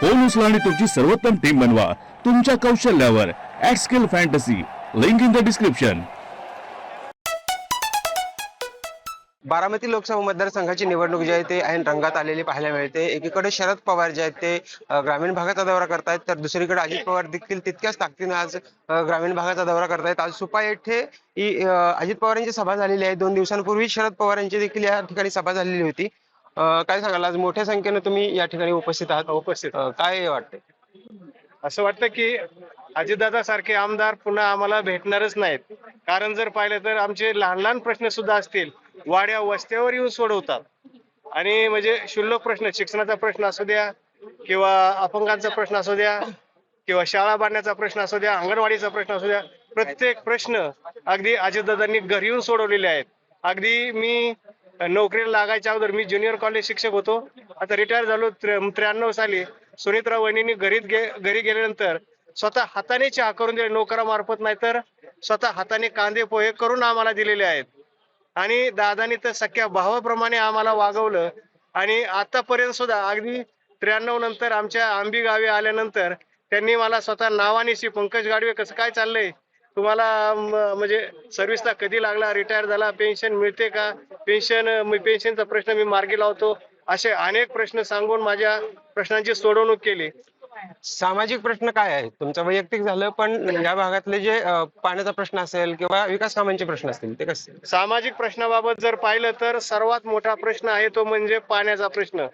Phone उचला आणि तुमची सर्वोत्तम टीम बनवा. तुमच्या कौशल्यावर at skill fantasy link in the description Baramati Lok Sabha मतदारसंघाची निवडणूक जी आहे ते ऐन रंगात आलेली पाहायला मिळते. एकीकडे शरद पवार जे आहेत ते ग्रामीण भागाचा दौरा करतायत तर दुसरीकडे अजित पवार देखील तितक्याच ताकदीनं आज ग्रामीण भागाचा दौरा करतायत. आज सुपा येथे अजित पवारांची सभा झालेली आहे. दोन दिवसांपूर्वी शरद पवार यांची देखील या ठिकाणी सभा झालेली होती. काय सांगाल? आज मोठ्या संख्येने तुम्ही या ठिकाणी उपस्थित आहात. उपस्थित. अ, काय वाटतंय? असं वाटतं की अजितदादा सारखे आमदार पुन्हा आम्हाला भेटणारच नाहीत. कारण जर पाहिलं तर आमचे लहान लहान प्रश्न सुद्धा असतील. वाड्या वस्त्यावर येऊन सोडवतात. आणि म्हणजे क्षुल्लक प्रश्न शिक्षणाचा प्रश्न असू द्या किंवा अपंगांचा प्रश्न असू द्या किंवा शाळा बांधण्याचा प्रश्न असू द्या अंगणवाडीचा प्रश्न असू द्या प्रत्येक प्रश्न अगदी अजितदादांनी घरी येऊन सोडवलेले आहेत. अगदी मी नोकरीला लागायच्या अगोदर मी ज्युनियर कॉलेज शिक्षक होतो. आता रिटायर झालो त्र्याण्णव साली. सुनीतराव वहिनी घरी गे घरी गेल्यानंतर स्वतः हाताने चहा करून दिले नोकरामार्फत नाही तर स्वतः हाताने कांदे पोहे करून आम्हाला दिलेले आहेत. आणि दादानी तर सख्या भावाप्रमाणे आम्हाला वागवलं. आणि आतापर्यंत सुद्धा अगदी त्र्याण्णव नंतर आमच्या आंबी गावी आल्यानंतर त्यांनी मला स्वतः नावानिशी पंकज गाडवे कसं काय चाललंय? तुम्हाला म्हणजे सर्व्हिसला कधी लागला? रिटायर झाला? पेन्शन मिळते का? पेन्शन पेन्शनचा प्रश्न मी मार्गी लावतो. असे अनेक प्रश्न सांगून माझ्या प्रश्नांची सोडवणूक केली. सामाजिक प्रश्न काय आहे? तुमचं वैयक्तिक झालं पण या भागातले जे पाण्याचा प्रश्न असेल किंवा विकास कामांचे प्रश्न असतील ते कसे? सामाजिक प्रश्नाबाबत जर पाहिलं तर सर्वात मोठा प्रश्न आहे तो म्हणजे पाण्याचा प्रश्न.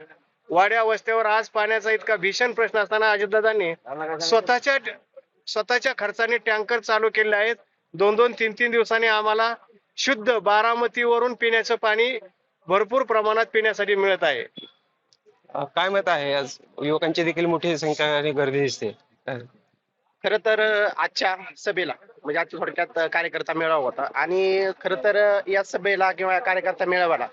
वाड्या वस्त्यावर आज पाण्याचा इतका भीषण प्रश्न असताना अजितदादांनी स्वतःच्या स्वतःच्या खर्चाने टँकर चालू केले आहेत. दोन दोन तीन तीन दिवसांनी आम्हाला शुद्ध बारामतीवरून पिण्याचं पाणी भरपूर प्रमाणात पिण्यासाठी मिळत आहे. काय मत आहे? आज युवकांची देखील मोठी संख्या आणि गर्दी दिसते. खर तर आजच्या सभेला म्हणजे आजच्या थोडक्यात कार्यकर्ता मेळावा होता. आणि खर तर या सभेला किंवा या कार्यकर्ता मेळाव्याला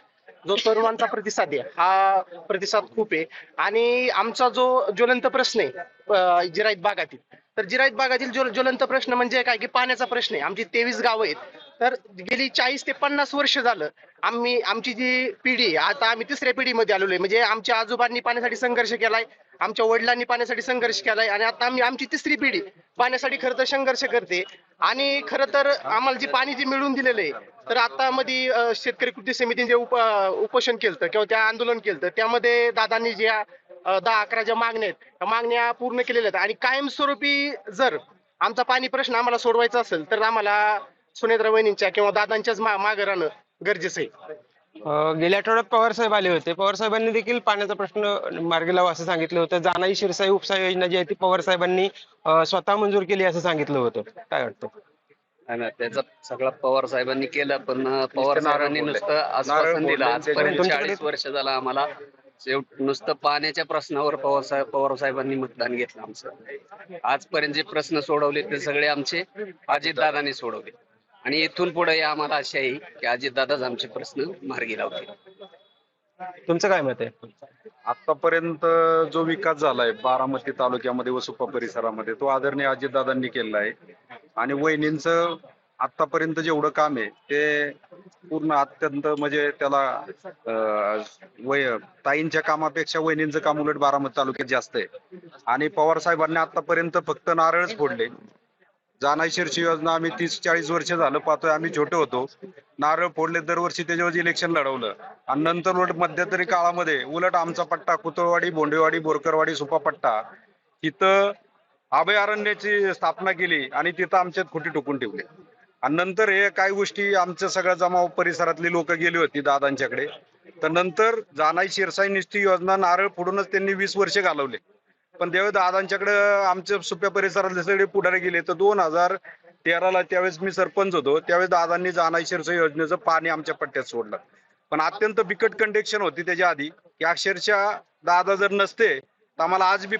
जो तरुणांचा प्रतिसाद आहे हा प्रतिसाद खूप आहे. आणि आमचा जो ज्वलंत प्रश्न आहे जिराईत भागातील तर जिराईत भागातील ज्वल- ज्वलंत प्रश्न म्हणजे काय? की पाण्याचा प्रश्न आहे. आमची तेवीस गावं आहेत. तर गेली चाळीस ते पन्नास वर्ष झालं आम्ही आमची जी पिढी आता आम्ही तिसऱ्या पिढीमध्ये आलेलो आहे. म्हणजे आमच्या आजोबांनी पाण्यासाठी संघर्ष केलाय आमच्या वडिलांनी पाण्यासाठी संघर्ष केलाय आणि आता आम्ही आमची तिसरी पिढी पाण्यासाठी खरं तर संघर्ष करते. आणि खरं तर आम्हाला जे पाणी जे मिळून दिलेलं आहे तर आता मध्ये शेतकरी कृती समितीने जे उप उपोषण केलं किंवा त्या आंदोलन केलं त्यामध्ये दादांनी ज्या दहा अकरा ज्या मागण्या आहेत. त्या मागण्या पूर्ण केलेल्या आहेत. आणि कायमस्वरूपी जर आमचा पाणी प्रश्न आम्हाला सोडवायचा असेल तर आम्हाला सुनेत्रा वहिनींच्या किंवा दादांच्याच मा- मागं राहणं गरजेचं आहे. अ, गेल्या आठवड्यात पवार साहेब आले होते. पवार साहेबांनी देखील पाण्याचा प्रश्न मार्गी लावा असं सांगितलं होतं. जानाई शिरसाई उपसा योजना जी आहे ती पवार साहेबांनी स्वतः मंजूर केली असं सांगितलं होतं. काय वाटतं? नाही त्याचा सगळा पवार साहेबांनी केला पण पवार साहेबांनी नुसतं आश्वासन दिलं. आजपर्यंत चाळीस वर्ष झाला आम्हाला. शेवट नुसतं पाण्याच्या प्रश्नावर पवार साहेब पवार साहेबांनी मतदान घेतलं आमचं. आजपर्यंत जे प्रश्न सोडवले ते सगळे आमचे अजितदादांनी सोडवले. आणि इथून पुढे आम्हाला अशी आहे की अजितदादाच आमचे प्रश्न मार्गी लावतील. तुमचं काय मत आहे? आतापर्यंत जो विकास झालाय बारामती तालुक्यामध्ये व सुपा परिसरामध्ये तो आदरणीय अजितदादांनी केलेला आहे. आणि वहिनींचं आतापर्यंत जेवढं काम आहे ते पूर्ण अत्यंत म्हणजे त्याला वय ताईंच्या कामापेक्षा वहिनींचं काम उलट बारामती तालुक्यात जास्त आहे. आणि पवार साहेबांनी आतापर्यंत फक्त नारळच फोडले. जानाई शिरशी योजना आम्ही तीस चाळीस वर्ष झालं पाहतोय आम्ही छोटे होतो. नारळ फोडले दरवर्षी त्याच्यावर इलेक्शन लढवलं. आणि नंतर उलट मध्यंतरी काळामध्ये उलट आमचा पट्टा कुतळवाडी बोंडेवाडी बोरकरवाडी सुपा पट्टा तिथं अभयारण्याची स्थापना केली आणि तिथं आमच्यात खोटी टोकून ठेवली. आणि नंतर हे काही गोष्टी आमच्या सगळ्या जमाव परिसरातली लोक गेली होती दादांच्याकडे. तर नंतर जानाई शिरसाई निष्ठी योजना नारळ फोडूनच त्यांनी वीस वर्ष घालवले. पण त्यावेळी दादांच्याकडे आमच्या सुप्या परिसरातले सगळे पुढारी गेले. तर दोन हजार तेराला त्यावेळेस मी सरपंच होतो. त्यावेळेस दादांनी जानाई शिरसाई योजनेचं पाणी आमच्या पट्ट्यात सोडलं. पण अत्यंत बिकट कंडिक्शन होती त्याच्या आधी. की अक्षरशः दादा जर नसते तर आम्हाला आज बी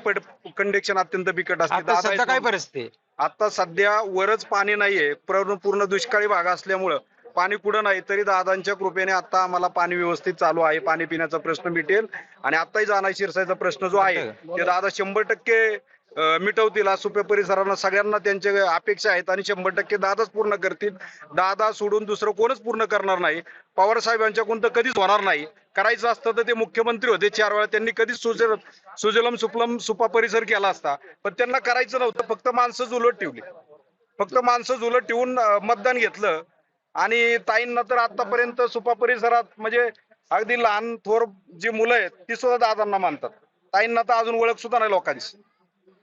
कंडिक्शन अत्यंत बिकट असते. काय परिस्थिती? आता सध्या वरच पाणी नाहीये. पूर्ण पूर्ण दुष्काळी भाग असल्यामुळं पाणी कुठं नाही तरी दादांच्या कृपेने आता आम्हाला पाणी व्यवस्थित चालू आहे. पाणी पिण्याचा प्रश्न मिटेल. आणि आताही जाणार शिरसायचा प्रश्न जो आहे ते दादा शंभर टक्के मिटवतील आज सुप्या परिसरांना सगळ्यांना त्यांच्या अपेक्षा आहेत आणि शंभर टक्के दादाच पूर्ण करतील. दादा सोडून दुसरं कोणच पूर्ण करणार नाही. पवार साहेबांच्याकडून तर कधीच होणार नाही. करायचं असतं तर ते मुख्यमंत्री होते. चार वेळा त्यांनी कधीच सुजल सुजलम सुफलम सुपा परिसर केला असता. पण त्यांना करायचं नव्हतं. फक्त माणसं उलट ठेवली. फक्त माणसं उलट ठेवून मतदान घेतलं. आणि ताईंना तर आतापर्यंत सुपा परिसरात म्हणजे अगदी लहान थोर जी मुलं आहेत ती सुद्धा दादांना मानतात. ताईंना तर अजून ओळख सुद्धा नाही लोकांची.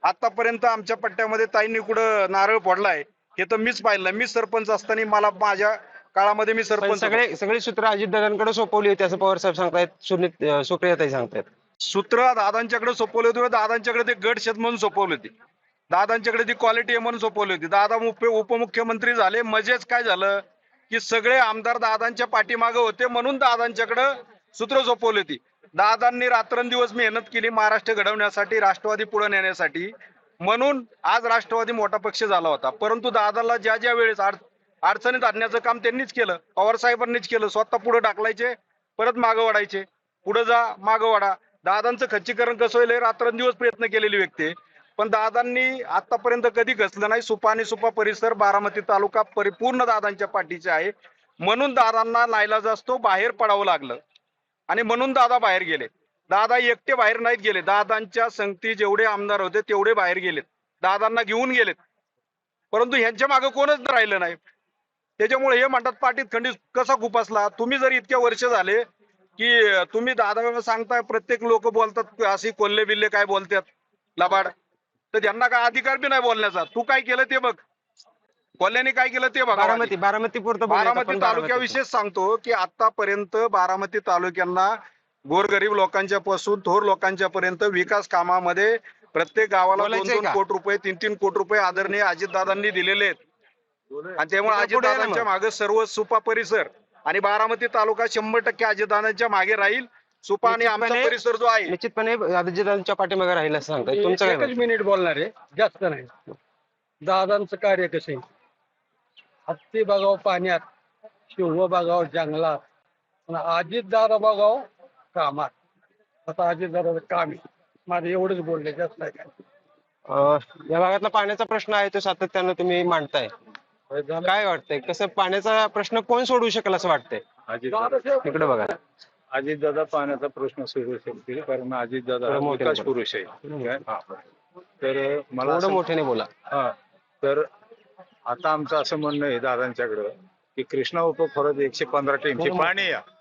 आतापर्यंत आमच्या पट्ट्यामध्ये ताईंनी कुठं नारळ फोडलाय हे तर मीच पाहिलं. मीच सरपंच असताना मला माझ्या काळामध्ये मी सरपंच. सगळे सगळी सूत्र अजितदादांकडे सोपवली होती असं पवार साहेब सांगतायत सुप्रियाताई सांगतायत. सूत्र दादांच्याकडे सोपवले होते दादांच्याकडे ते गट शेत म्हणून सोपवले होते. दादांच्याकडे ती क्वालिटी आहे म्हणून सोपवली होती. दादा उप उपमुख्यमंत्री झाले मजेच काय झालं? की सगळे आमदार दादांच्या पाठीमागे होते म्हणून दादांच्याकडे सूत्र सोपवली होती. दादांनी रात्रंदिवस मेहनत केली महाराष्ट्र घडवण्यासाठी राष्ट्रवादी पुढे नेण्यासाठी. म्हणून आज राष्ट्रवादी मोठा पक्ष झाला होता. परंतु दादाला ज्या ज्या वेळेस अडचणीत आणण्याचं काम त्यांनीच केलं पवार साहेबांनीच केलं स्वतः पुढे टाकलायचे परत मागं वाढायचे. पुढे जा मागं वाढा. दादांचं खच्चीकरण कसं होईल हे रात्रंदिवस प्रयत्न केलेली व्यक्ती पण दादांनी आतापर्यंत कधी घसलं नाही. सुपा आणि सुपा परिसर बारामती तालुका परिपूर्ण दादांच्या पाठीचे आहे. म्हणून दादांना नाईलाज असतो बाहेर पडावं लागलं. आणि म्हणून दादा बाहेर गेले. दादा एकटे बाहेर नाहीत गेले. दादांच्या संगती जेवढे आमदार होते तेवढे बाहेर गेलेत. दादांना घेऊन गेलेत. परंतु ह्यांच्या मागे कोणच राहिलं नाही. त्याच्यामुळे हे म्हणतात पाठीत खंडीत कसा खुपासला तुम्ही जर इतक्या वर्ष झाले की तुम्ही दादा सांगताय प्रत्येक लोक बोलतात असे कोल्हे बिल्ले काय बोलतात? लबाड. तर त्यांना काय अधिकार बी नाही बोलण्याचा. तू काय केलं ते बघ. कोल्ह्याने काय केलं ते बघ बारामती बारामती पुरतं बारामती आपण तालुक्याविषयीच सांगतो की आतापर्यंत बारामती तालुक्यांना गोरगरीब लोकांच्या पासून थोर लोकांच्या पर्यंत विकास कामामध्ये प्रत्येक गावाला दोन दोन? कोटी रुपये तीन तीन कोटी रुपये आदरणीय अजितदादांनी दिलेले आहेत. आणि त्यामुळे अजितदादांच्या मग. सर्व सुपा परिसर आणि बारामती तालुका शंभर टक्के अजितदादांच्या मागे राहील. सुपा आणि आमचा परिसर जो आहे. निश्चितपणे अजितदादांच्या पाठीमागे राहील असं सांगताय. तुमचं? मिनिट बोलणार आहे. जास्त नाही. दादांचं कार्य कसं आहे? हत्ती बघाव पाण्यात शिव बघाव जंगलात आणि अजित दादा बघाव कामात. आता अजित दादाचं काम आहे. माझं एवढंच बोलले जास्त नाही. काय. अं, या भागातला पाण्याचा प्रश्न आहे तो सातत्यानं तुम्ही मांडताय. काय वाटतंय? कसं पाण्याचा प्रश्न कोण सोडवू शकेल असं वाटतंय? इकडे बघा. अजितदादा पाण्याचा प्रश्न सोडवू शकतील कारण अजितदादा मोठ्याने विकास बोला. पुरुष आहे. काय? हा. तर मला थोडं मोठ्याने बोला. हा. तर आता आमचं असं म्हणणं आहे दादांच्याकडं की कृष्णा उपखोऱ्यात एकशे पंधरा टीमची पाणी आहे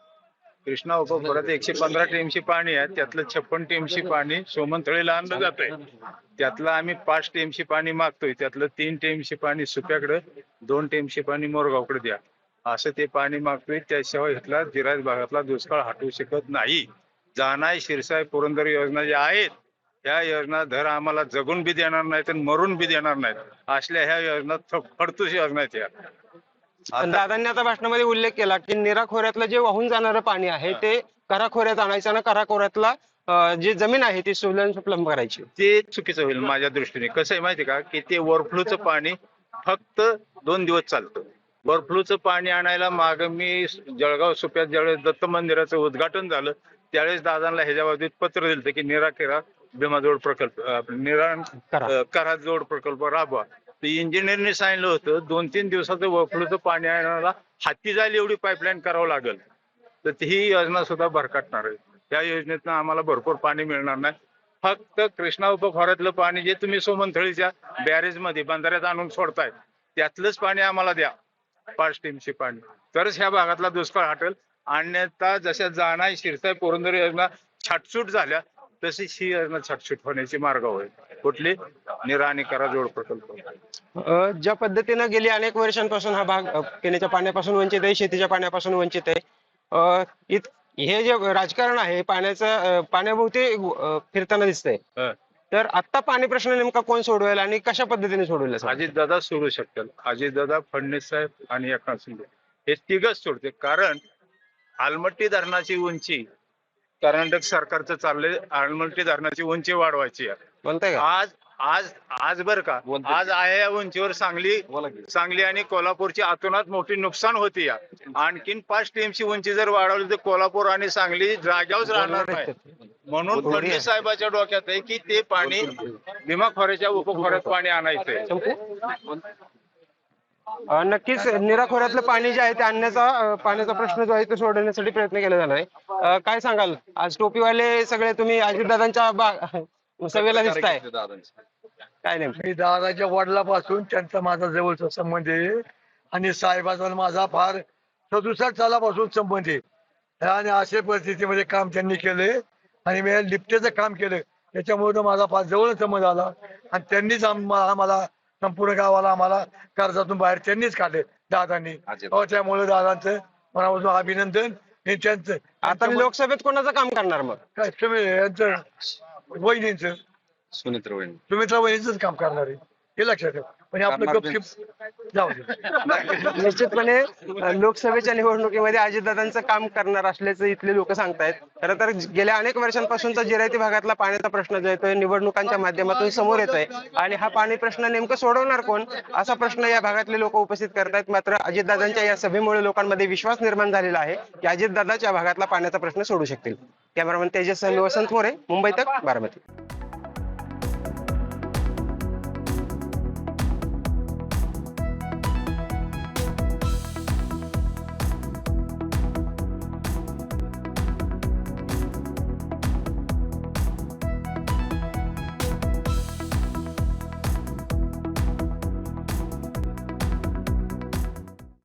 कृष्णा उपखोऱ्यात एकशे पंधरा टीमची पाणी आहे त्यातलं छप्पन टीमची पाणी सोमनथळीला आणलं जातंय. त्यातलं आम्ही पाच टीमची पाणी मागतोय त्यातलं तीन टीमची पाणी सुप्याकडे दोन टीमची पाणी मोरगावकडे द्या. असं ते पाणी मागतोय त्याशिवाय इथला जिराज भागातला दुष्काळ हटवू शकत नाही. जानाय शिरसाय पुरंदर योजना ज्या आहेत ह्या योजना धर आम्हाला जगून बी देणार नाहीत आणि मरून बी देणार नाहीत. असल्या ह्या योजना फडतूस योजना आहेत पण आता दादांनी आता भाषणामध्ये उल्लेख केला की निरा खोऱ्यातलं जे वाहून जाणारं पाणी आहे ते करा खोऱ्यात आणायचं आणि करा खोऱ्यातला अं, जी जमीन आहे ती सुलन सुप्लम करायची. ते चुकीचं होईल माझ्या दृष्टीने. कसं आहे माहिती का? की ते ओव्हरफ्लोचं पाणी फक्त दोन दिवस चालतं. ओव्हरफ्लोचं पाणी आणायला माग मी जळगाव सुप्यात ज्यावेळेस दत्त मंदिराचं उद्घाटन झालं त्यावेळेस दादांना ह्याच्या बाबतीत पत्र दिलं की निरा केरा भीमाजोड प्रकल्प आपलं निरा करा. जोड प्रकल्प राबवा. तर इंजिनियरने सांगितलं होतं दोन तीन दिवसाचं ओव्हरफ्लोचं पाणी आणायला हाती जायला एवढी पाईपलाईन करावं लागेल. तर ती ही योजना सुद्धा भरकटणार आहे. त्या योजनेतनं आम्हाला भरपूर पाणी मिळणार नाही. फक्त कृष्णा उपखोऱ्यातलं पाणी जे तुम्ही सोमनथळीच्या बॅरेजमध्ये बंधाऱ्यात आणून सोडताय त्यातलंच पाणी आम्हाला द्या. पाच टीमचे पाणी. तरच ह्या भागातला दुष्काळ हटेल. अन्यथा जशा जाणाय शिरसाई पुरंदर योजना छाटछूट झाल्या तशीच ही योजना छाटछूट होण्याची मार्ग होईल कुठली? निरा आणि करा जोड प्रकल्प. अ, ज्या पद्धतीनं गेली अनेक वर्षांपासून हा भाग अ, पिण्याच्या पाण्यापासून वंचित आहे शेतीच्या पाण्यापासून वंचित आहे. अ, इत- हे जे राजकारण आहे पाण्याचं अ, पाण्याभोवती अ, फिरताना दिसतंय. हं. तर आता पाणी प्रश्न नेमका कोण सोडवेल आणि कशा पद्धतीने सोडवेल असं? वाटतं? अजितदादा सोडू शकतात अजितदादा फडणवीस साहेब आणि एकनाथ शिंदे. हे तिघच सोडते कारण आलमट्टी धरणाची उंची कर्नाटक सरकारचं चाललंय आलमट्टी धरणाची उंची वाढवायची आहे. बोलताय का? आज आज आज बर का? आज आहे या उंचीवर सांगली सांगली आणि कोल्हापूरची अतोनात मोठी नुकसान होती या. आणखीन पाच टीमची उंची जर वाढवली तर कोल्हापूर आणि सांगली जाग्यावरच राहणार नाही. म्हणून. फडणवीस साहेबाच्या डोक्यात आहे की ते पाणी भीमा खोऱ्याच्या उपखोऱ्यात पाणी आणायचंय. नक्कीच निरा खोऱ्यातलं पाणी जे आहे ते आणण्याचा पाण्याचा प्रश्न जो आहे तो सोडवण्यासाठी प्रयत्न केला जाणार आहे. काय सांगाल? आज टोपीवाले सगळे तुम्ही अजितदादांच्या बा- सभेला दिसताय. काय नाही मी दादाच्या वडिलापासून त्यांचा माझा जवळचा संबंध आहे. आणि साहेबाचा माझा फार सदुसष्ट सालापासून संबंध आहे. आणि अशा परिस्थितीमध्ये काम त्यांनी केले आणि मी लिफ्टेचं काम केलं त्याच्यामुळे माझा फार जवळ संबंध आला. आणि त्यांनीच आम्हाला संपूर्ण गावाला आम्हाला कर्जातून बाहेर त्यांनीच काढले दादांनी. त्यामुळे दादांचं मनापासून अभिनंदन. हे त्यांचं. आता लोकसभेत कोणाचं काम करणार मग? काय तुम्ही यांचं वहिनींचं? सुनित्र वहिनी. सुमित्रा वहिनीच काम करणार आहे. हे लक्षात ठेवा. म्हणजे आपलं गपचिप जाऊ दे. निश्चितपणे लोकसभेच्या निवडणुकीमध्ये अजितदादांचं काम करणार असल्याचं इथले लोक सांगतायत. खरं तर गेल्या अनेक वर्षांपासूनचा जिरायती भागातला पाण्याचा प्रश्न जो तो निवडणुकांच्या माध्यमातून समोर येतोय. आणि हा पाणी प्रश्न नेमकं सोडवणार कोण? असा प्रश्न या भागातले लोक उपस्थित करतायत. मात्र अजितदादांच्या या सभेमुळे लोकांमध्ये विश्वास निर्माण झालेला आहे की अजितदादाच या भागातला पाण्याचा प्रश्न सोडू शकतील. कॅमेरामन तेजस वसंत मोरे मुंबई तक बारामती.